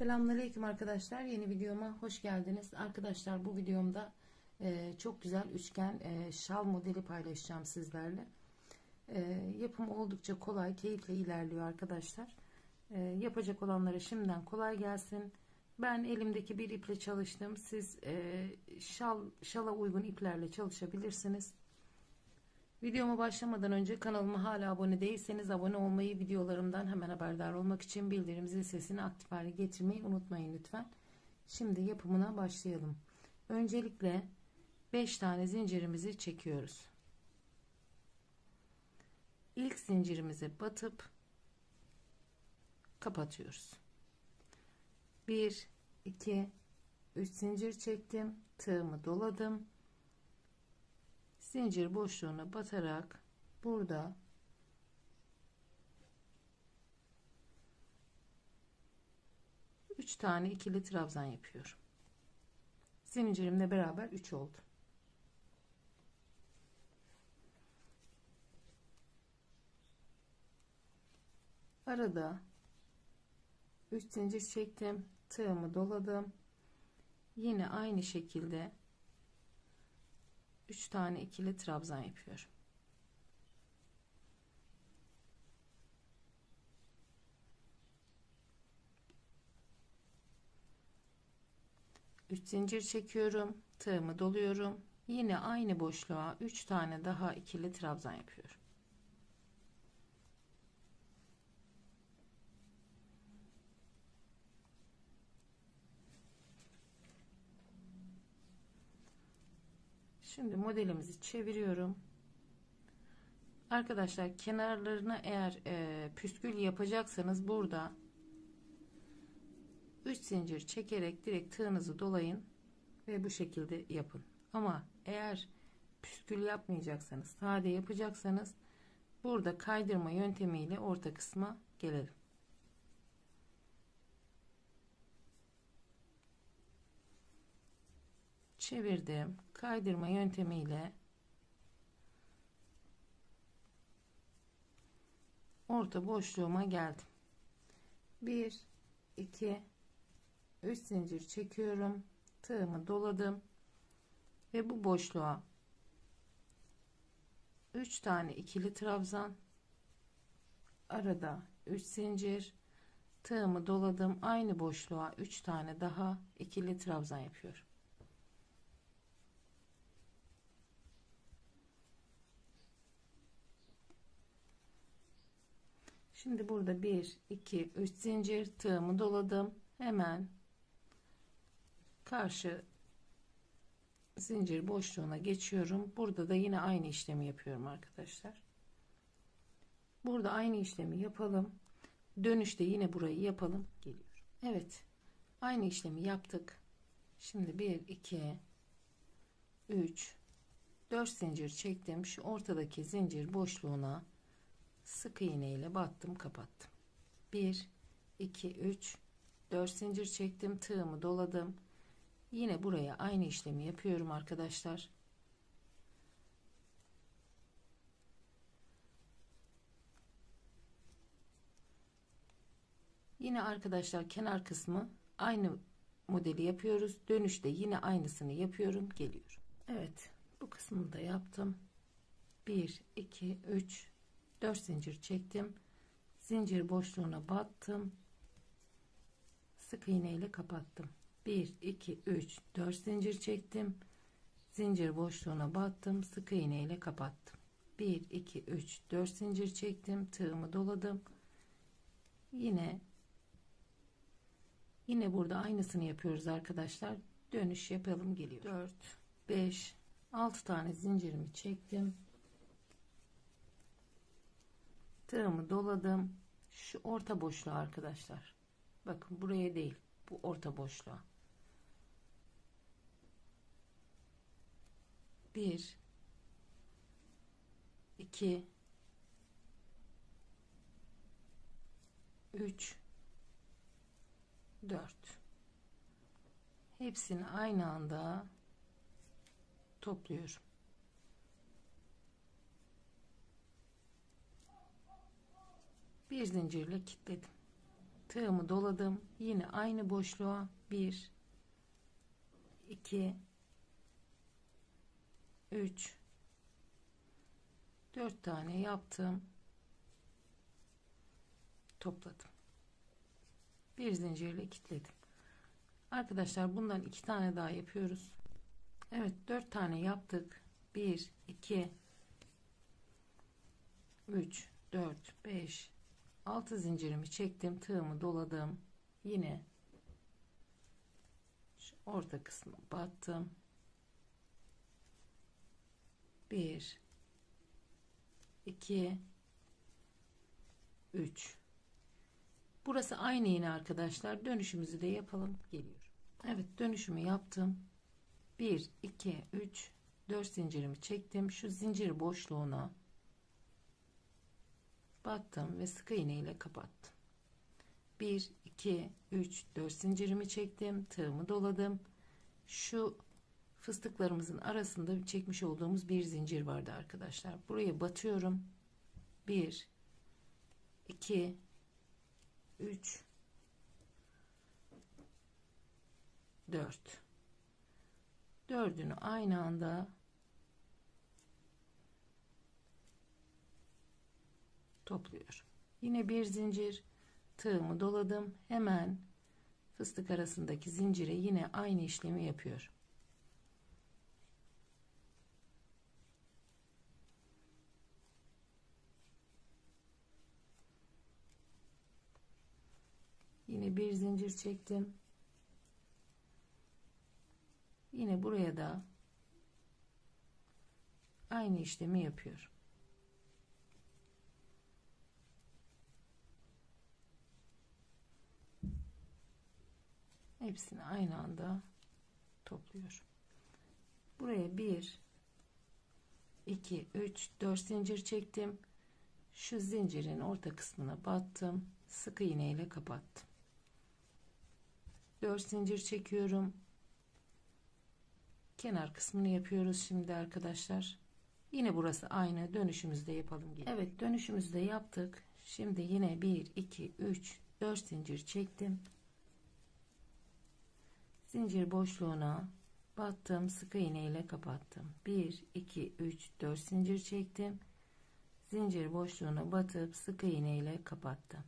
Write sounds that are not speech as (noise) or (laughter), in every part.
Selamünaleyküm arkadaşlar. Yeni videoma hoş geldiniz. Arkadaşlar bu videomda e, çok güzel üçgen e, şal modeli paylaşacağım sizlerle. E, yapımı oldukça kolay, keyifle ilerliyor arkadaşlar. E, yapacak olanlara şimdiden kolay gelsin. Ben elimdeki bir iple çalıştım. Siz e, şal şala uygun iplerle çalışabilirsiniz. Videoma başlamadan önce kanalıma hala abone değilseniz abone olmayı, videolarımdan hemen haberdar olmak için bildirim zil sesini aktif hale getirmeyi unutmayın lütfen. Şimdi yapımına başlayalım. Öncelikle 5 tane zincirimizi çekiyoruz. İlk zincirimize batıp kapatıyoruz. 1 2 3 zincir çektim. Tığımı doladım zincir boşluğuna batarak burada üç tane ikili trabzan yapıyorum. Zincirimle beraber 3 oldu. Arada 3 zincir çektim. Tığımı doladım. Yine aynı şekilde 3 tane ikili trabzan yapıyorum. Üç zincir çekiyorum. Tığımı doluyorum. Yine aynı boşluğa 3 tane daha ikili trabzan yapıyorum. Şimdi modelimizi çeviriyorum. Arkadaşlar kenarlarına eğer e, püskül yapacaksanız burada 3 zincir çekerek direkt tığınızı dolayın ve bu şekilde yapın. Ama eğer püskül yapmayacaksanız sade yapacaksanız burada kaydırma yöntemiyle orta kısma gelelim. çevirdim kaydırma yöntemiyle orta boşluğuma geldim. 1 2 3 zincir çekiyorum. Tığımı doladım ve bu boşluğa 3 tane ikili trabzan arada 3 zincir tığımı doladım. Aynı boşluğa 3 tane daha ikili trabzan yapıyorum Şimdi burada 1 2 3 zincir tığımı doladım. Hemen karşı zincir boşluğuna geçiyorum. Burada da yine aynı işlemi yapıyorum arkadaşlar. Burada aynı işlemi yapalım. Dönüşte yine burayı yapalım. Geliyor. Evet. Aynı işlemi yaptık. Şimdi 1 2 3 4 zincir çektim. Şu ortadaki zincir boşluğuna sık iğne ile battım kapattım. 1 2 3 4 zincir çektim tığımı doladım. Yine buraya aynı işlemi yapıyorum arkadaşlar. Yine arkadaşlar kenar kısmı aynı modeli yapıyoruz. Dönüşte yine aynısını yapıyorum geliyorum. Evet bu kısmını da yaptım. 1 2 3 4 zincir çektim. Zincir boşluğuna battım. Sık iğne ile kapattım. 1 2 3 4 zincir çektim. Zincir boşluğuna battım. Sık iğne ile kapattım. 1 2 3 4 zincir çektim. Tığımı doladım. Yine yine burada aynısını yapıyoruz arkadaşlar. Dönüş yapalım geliyor. 4 5 6 tane zincirimi çektim tığımı doladım. Şu orta boşluğa arkadaşlar. Bakın buraya değil bu orta boşluğa. Bir iki üç dört. Hepsini aynı anda topluyorum bir zincirle kilitledim. Tığımı doladım. Yine aynı boşluğa. 1 2 3 4 tane yaptım. Topladım. Bir zincirle kilitledim. Arkadaşlar bundan iki tane daha yapıyoruz. Evet 4 tane yaptık. 1 2 3 4 5 6 zincirimi çektim tığımı doladım. Yine orta kısmı battım. 1 2 3 burası aynı yine arkadaşlar. Dönüşümüzü de yapalım. Geliyor Evet dönüşümü yaptım. 1 2 3 4 zincirimi çektim. Şu zincir boşluğuna battım ve sık iğne ile kapattım. 1 2 3 4 zincirimi çektim tığımı doladım. Şu fıstıklarımızın arasında çekmiş olduğumuz bir zincir vardı arkadaşlar. Buraya batıyorum. 1 2 3 4 dördünü aynı anda topluyorum. Yine bir zincir tığımı doladım. Hemen fıstık arasındaki zincire yine aynı işlemi yapıyorum. Yine bir zincir çektim. Yine buraya da aynı işlemi yapıyorum. Hepsini aynı anda topluyorum. Buraya 1 2 3 4 zincir çektim. Şu zincirin orta kısmına battım. Sık iğne ile kapattım. 4 zincir çekiyorum kenar kısmını yapıyoruz şimdi arkadaşlar yine burası aynı dönüşümüzde yapalım gibi. evet dönüşümüzde yaptık şimdi yine 1 2 3 4 zincir çektim zincir boşluğuna battım sık iğne ile kapattım. 1 2 3 4 zincir çektim. Zincir boşluğuna batıp sık iğne ile kapattım.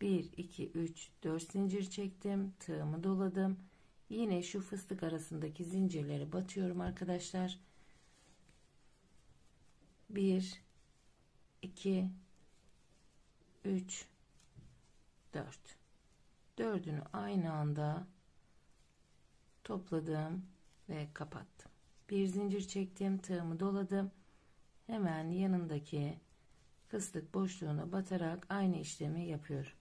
1 2 3 4 zincir çektim tığımı doladım. Yine şu fıstık arasındaki zincirleri batıyorum arkadaşlar. 1 2 3 4 dördünü aynı anda topladım ve kapattım. Bir zincir çektim tığımı doladım. Hemen yanındaki fıstık boşluğuna batarak aynı işlemi yapıyorum.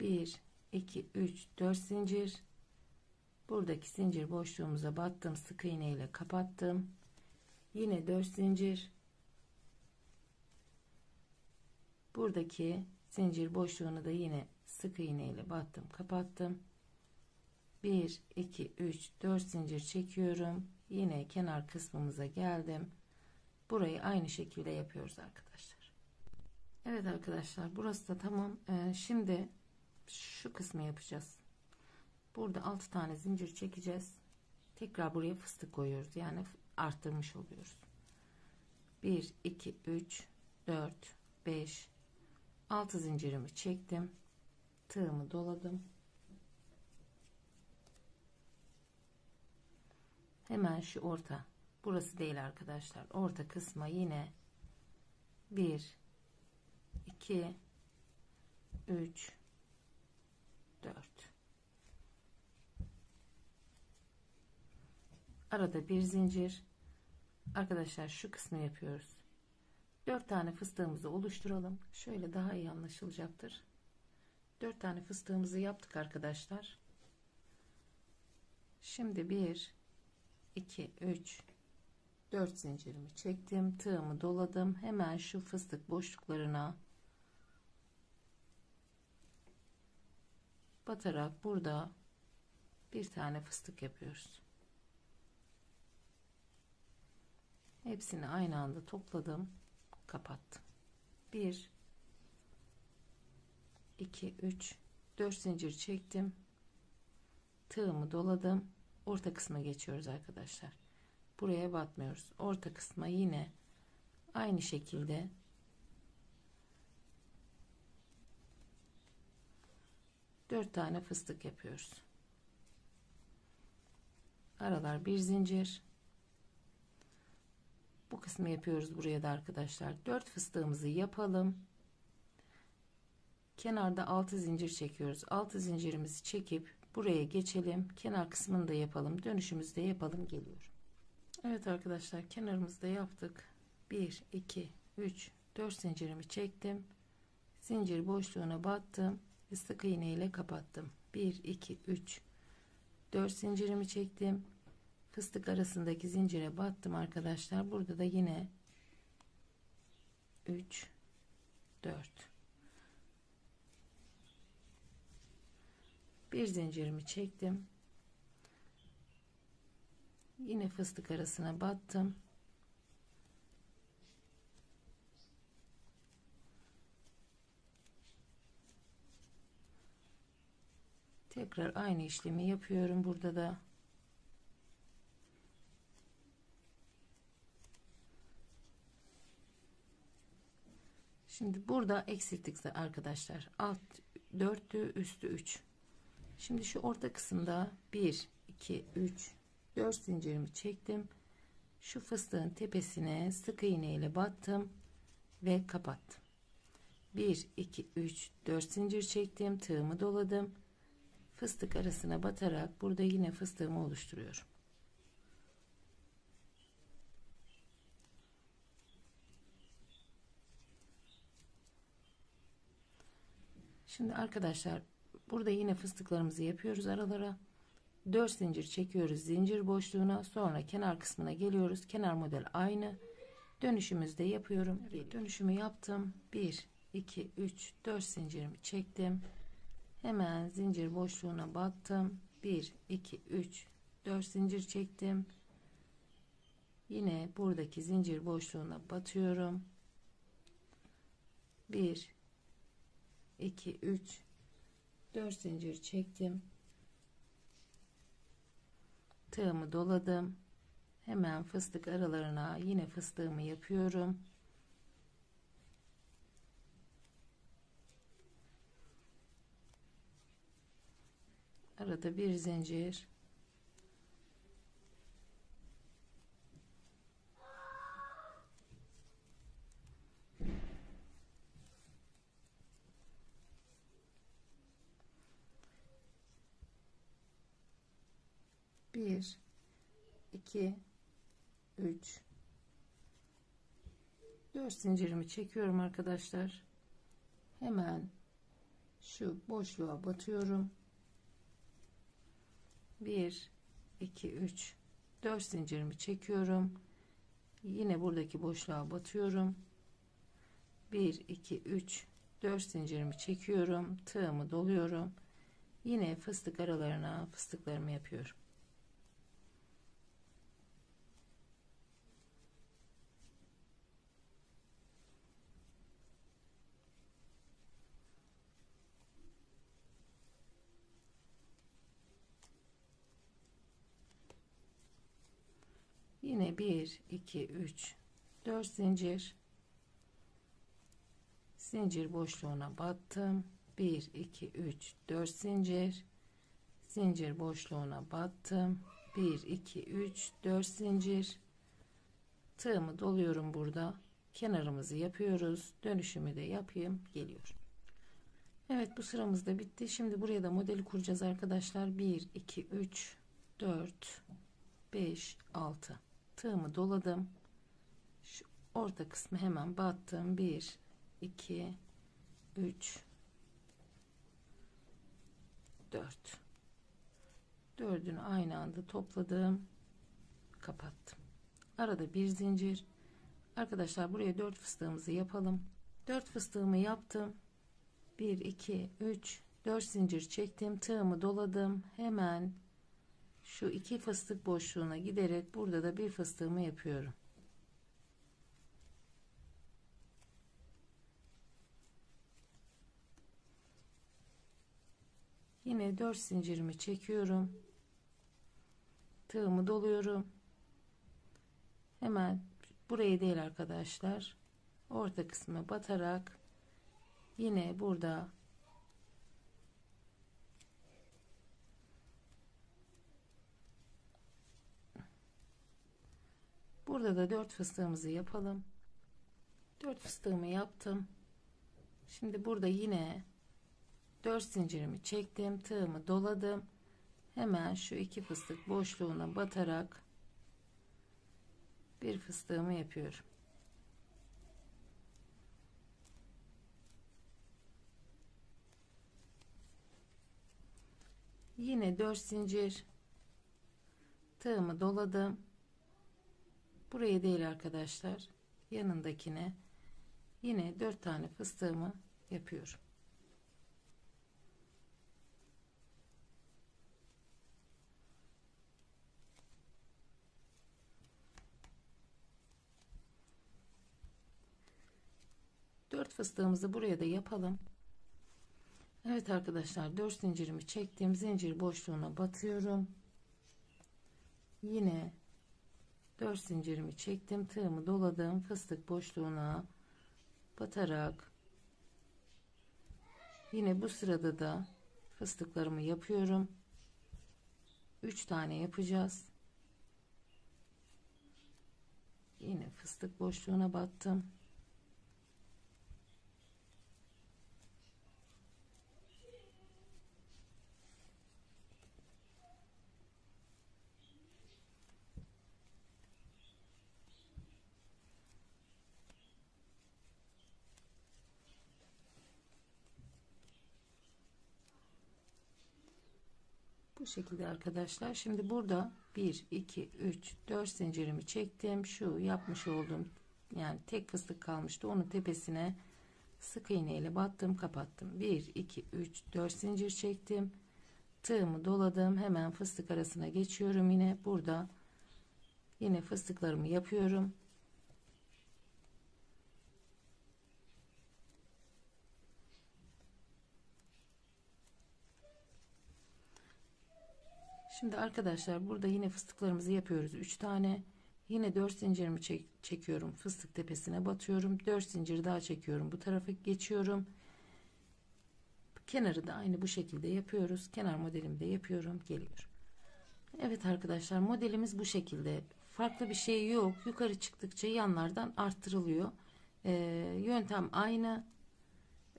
Bir iki üç dört zincir. Buradaki zincir boşluğumuza battım sık iğne ile kapattım. Yine 4 zincir buradaki zincir boşluğunu da yine sık iğne ile battım kapattım. 1 2 3 4 zincir çekiyorum. Yine kenar kısmımıza geldim. Burayı aynı şekilde yapıyoruz arkadaşlar. Evet arkadaşlar burası da tamam. Ee, şimdi şu kısmı yapacağız. Burada 6 tane zincir çekeceğiz. Tekrar buraya fıstık koyuyoruz. Yani arttırmış oluyoruz. 1 2 3 4 5 6 zincirimi çektim. Tığımı doladım. Hemen şu orta burası değil arkadaşlar. Orta kısma yine 1 2 3 4 arada bir zincir. Arkadaşlar şu kısmı yapıyoruz 4 tane fıstığımızı oluşturalım. Şöyle daha iyi anlaşılacaktır. 4 tane fıstığımızı yaptık arkadaşlar. Şimdi 1 2 3 4 zincirimi çektim tığımı doladım. Hemen şu fıstık boşluklarına batarak burada bir tane fıstık yapıyoruz. Hepsini aynı anda topladım. Kapattım. 1 2 3 4 zincir çektim. Tığımı doladım. Orta kısma geçiyoruz arkadaşlar. Buraya batmıyoruz. Orta kısma yine aynı şekilde dört tane fıstık yapıyoruz. Aralar bir zincir. Bu kısmı yapıyoruz buraya da arkadaşlar. 4 fıstığımızı yapalım. Kenarda 6 zincir çekiyoruz. 6 zincirimizi çekip buraya geçelim. Kenar kısmını da yapalım. Dönüşümüzü de yapalım. Geliyor. Evet arkadaşlar kenarımızda yaptık. 1, 2, 3, 4 zincirimi çektim. Zincir boşluğuna battım. Ve sık iğne ile kapattım. 1, 2, 3, 4 zincirimi çektim fıstık arasındaki zincire battım arkadaşlar. Burada da yine 3 4 bir zincirimi çektim. Yine fıstık arasına battım. Tekrar aynı işlemi yapıyorum. Burada da Şimdi burada eksilttik arkadaşlar. Alt 4'tü üstü 3. Şimdi şu orta kısımda 1 2 3 4 zincirimi çektim. Şu fıstığın tepesine sık iğne ile battım ve kapattım. 1 2 3 4 zincir çektim. Tığımı doladım. Fıstık arasına batarak burada yine fıstığımı oluşturuyorum. Şimdi arkadaşlar burada yine fıstıklarımızı yapıyoruz aralara. 4 zincir çekiyoruz zincir boşluğuna sonra kenar kısmına geliyoruz. Kenar model aynı. Dönüşümüzde yapıyorum. Dönüşümü yaptım. 1 2 3 4 zincirimi çektim. Hemen zincir boşluğuna battım. 1 2 3 4 zincir çektim. Yine buradaki zincir boşluğuna batıyorum. 1 2 3 4 zincir çektim. Tığımı doladım. Hemen fıstık aralarına yine fıstığımı yapıyorum. Arada bir zincir 2 3 4 zincirimi çekiyorum arkadaşlar. Hemen şu boşluğa batıyorum. 1 2 3 4 zincirimi çekiyorum. Yine buradaki boşluğa batıyorum. 1 2 3 4 zincirimi çekiyorum. Tığımı doluyorum. Yine fıstık aralarına fıstıklarımı yapıyorum. Yine 1 2 3 4 zincir. Zincir boşluğuna battım. 1 2 3 4 zincir. Zincir boşluğuna battım. 1 2 3 4 zincir. Tığımı doluyorum burada. Kenarımızı yapıyoruz. Dönüşümü de yapayım. Geliyor Evet bu sıramız da bitti. Şimdi buraya da modeli kuracağız arkadaşlar. 1 2 3 4 5 6 tığımı doladım. Şu orta kısmı hemen battım. 1 2 3 4 dördünü aynı anda topladım. Kapattım. Arada bir zincir. Arkadaşlar buraya 4 fıstığımızı yapalım. 4 fıstığımı yaptım. 1 2 3 4 zincir çektim. Tığımı doladım. Hemen şu iki fıstık boşluğuna giderek burada da bir fıstığımı yapıyorum. Yine 4 zincirimi çekiyorum. Tığımı doluyorum. Hemen buraya değil arkadaşlar. Orta kısmı batarak yine burada Burada da 4 fıstığımızı yapalım. 4 fıstığımı yaptım. Şimdi burada yine 4 zincirimi çektim. Tığımı doladım. Hemen şu iki fıstık boşluğuna batarak bir fıstığımı yapıyorum. Yine 4 zincir tığımı doladım. Buraya değil arkadaşlar. Yanındakine yine 4 tane fıstığımı yapıyorum. Dört fıstığımızı buraya da yapalım. Evet arkadaşlar 4 zincirimi çektim. Zincir boşluğuna batıyorum. Yine 4 zincirimi çektim. Tığımı doladım. Fıstık boşluğuna batarak yine bu sırada da fıstıklarımı yapıyorum. 3 tane yapacağız. Yine fıstık boşluğuna battım. Bu şekilde arkadaşlar. Şimdi burada 1, 2, 3, 4 zincirimi çektim. Şu yapmış olduğum yani tek fıstık kalmıştı. Onun tepesine sık iğne ile battım kapattım. 1, 2, 3, 4 zincir çektim. Tığımı doladım. Hemen fıstık arasına geçiyorum. Yine burada yine fıstıklarımı yapıyorum. Şimdi arkadaşlar burada yine fıstıklarımızı yapıyoruz. 3 tane. Yine 4 zincirimi çek çekiyorum. Fıstık tepesine batıyorum. 4 zincir daha çekiyorum. Bu tarafa geçiyorum. Kenarı da aynı bu şekilde yapıyoruz. Kenar modelimi de yapıyorum. Geliyor. Evet arkadaşlar modelimiz bu şekilde. Farklı bir şey yok. Yukarı çıktıkça yanlardan arttırılıyor. Ee, yöntem aynı.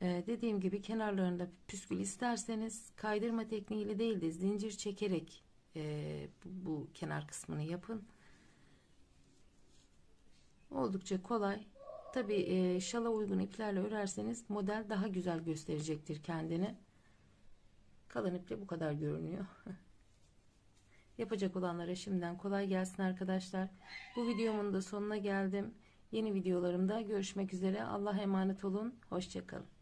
Ee, dediğim gibi kenarlarında püskül isterseniz kaydırma tekniğiyle değil de zincir çekerek e, bu, bu kenar kısmını yapın. Oldukça kolay. Tabi e, şala uygun iplerle örerseniz model daha güzel gösterecektir kendini. Kalın iple bu kadar görünüyor. (laughs) Yapacak olanlara şimdiden kolay gelsin arkadaşlar. Bu videomun da sonuna geldim. Yeni videolarımda görüşmek üzere. Allah'a emanet olun. Hoşçakalın.